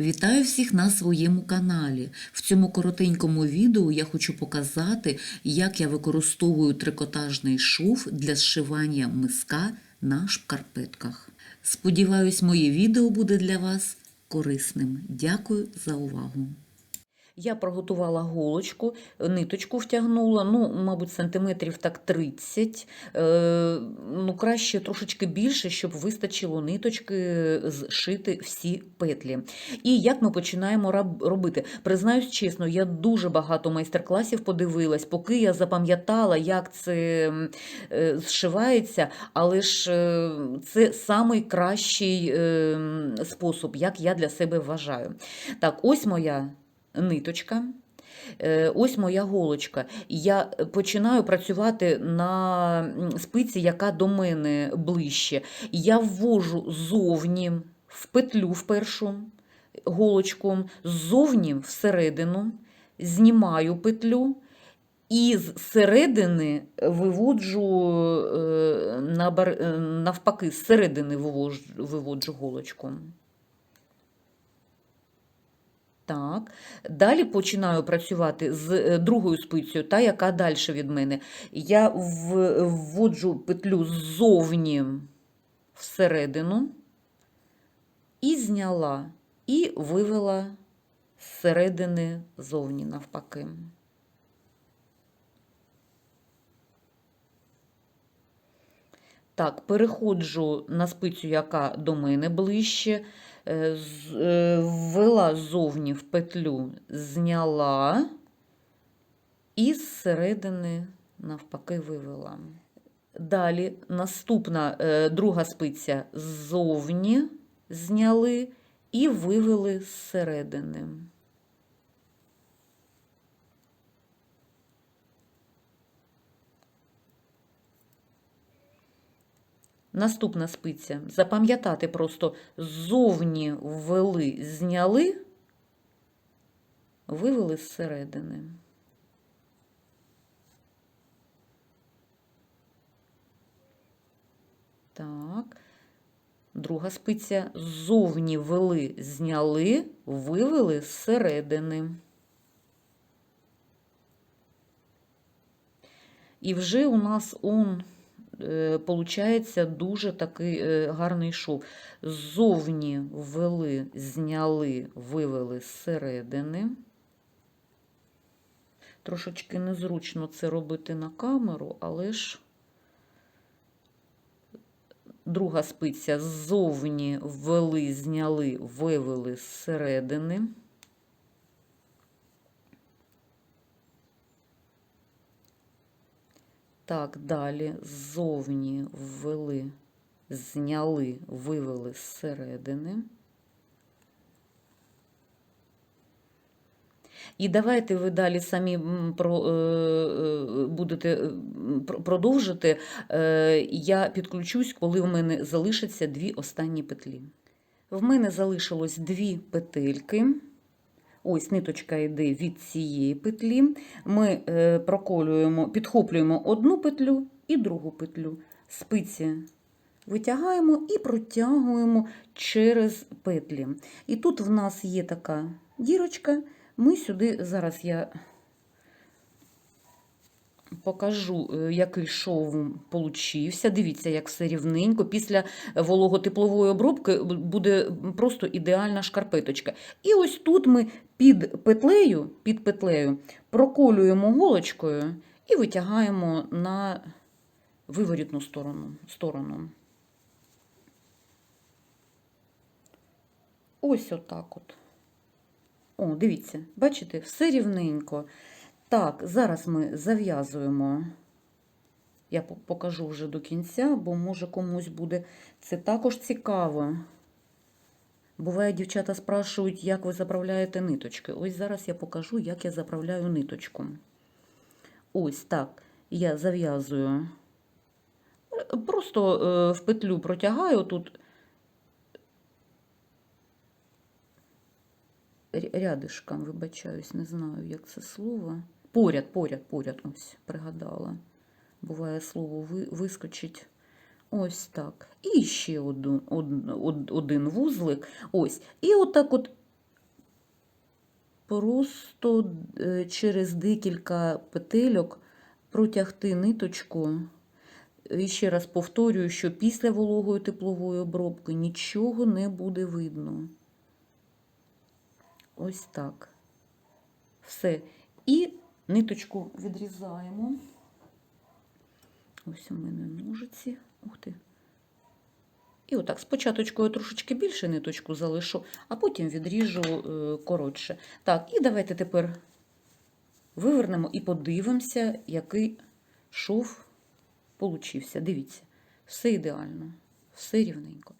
Вітаю всіх на своєму каналі. В цьому коротенькому відео я хочу показати, як я використовую трикотажний шов для зшивання миска на шкарпетках. Сподіваюсь, моє відео буде для вас корисним. Дякую за увагу. Я проготувала голочку, ниточку втягнула, ну, мабуть, сантиметрів так 30. Е, ну, краще трошечки більше, щоб вистачило ниточки зшити всі петлі. І як ми починаємо робити? Признаюсь чесно, я дуже багато майстер-класів подивилась, поки я запам'ятала, як це е, зшивається, але ж е, це самий кращий е, спосіб, як я для себе вважаю. Так, ось моя ниточка. Е, Ось моя голочка. Я починаю працювати на спиці, яка до мене ближче. Я ввожу зовні в петлю в першу голочку, ззовні всередину, знімаю петлю і з середини виводжу е, е, навпаки, з середини виводжу голочку. Так. Далі починаю працювати з е, другою спицею, та яка далі від мене. Я вводжу петлю ззовні всередину і зняла, і вивела зсередини зовні навпаки. Так, переходжу на спицю, яка до мене ближче, ввела ззовні в петлю, зняла і зсередини навпаки вивела. Далі наступна е, друга спиця ззовні зняли і вивели зсередини. Наступна спиця. Запам'ятати просто ззовні ввели, зняли, вивели зсередини. Так. Друга спиця ззовні ввели, зняли, вивели зсередини. І вже у нас он получається дуже такий е, гарний шов. Ззовні ввели, зняли, вивели зсередини. Трошечки незручно це робити на камеру, але ж друга спиця ззовні ввели, зняли, вивели зсередини. Так, далі ззовні ввели, зняли, вивели зсередини. І давайте ви далі самі про, е, е, будете е, продовжити. Я підключусь, коли в мене залишаться дві останні петлі. В мене залишилось дві петельки. Ось ниточка йде від цієї петлі. Ми е, проколюємо, підхоплюємо одну петлю і другу петлю. Спиці витягаємо і протягуємо через петлі. І тут в нас є така дірочка. Ми сюди, зараз я покажу, е, який шов получився. Дивіться, як все рівненько. Після вологотеплової обробки буде просто ідеальна шкарпеточка. І ось тут ми під петлею, під петлею проколюємо голочкою і витягаємо на виворітну сторону. сторону. Ось отак от. О, дивіться, бачите, все рівненько. Так, зараз ми зав'язуємо. Я покажу вже до кінця, бо може комусь буде це також цікаво. Буває, дівчата спрашують, як ви заправляєте ниточки. Ось зараз я покажу, як я заправляю ниточку. Ось так. Я зав'язую. Просто е, в петлю протягаю тут рядишком, вибачаюсь, не знаю, як це слово. Поряд, поряд, поряд, ось, пригадала. Буває слово ви- вискочить. Ось так. І ще один, один, один вузлик. Ось. І отак от просто е, через декілька петельок протягти ниточку. І ще раз повторюю, що після вологої теплової обробки нічого не буде видно. Ось так. Все. І ниточку відрізаємо. Ось у мене ножиці. Ух ти. І отак, спочатку я трошечки більше ниточку залишу, а потім відріжу е, коротше. Так, і давайте тепер вивернемо і подивимося, який шов получився. Дивіться, все ідеально, все рівненько.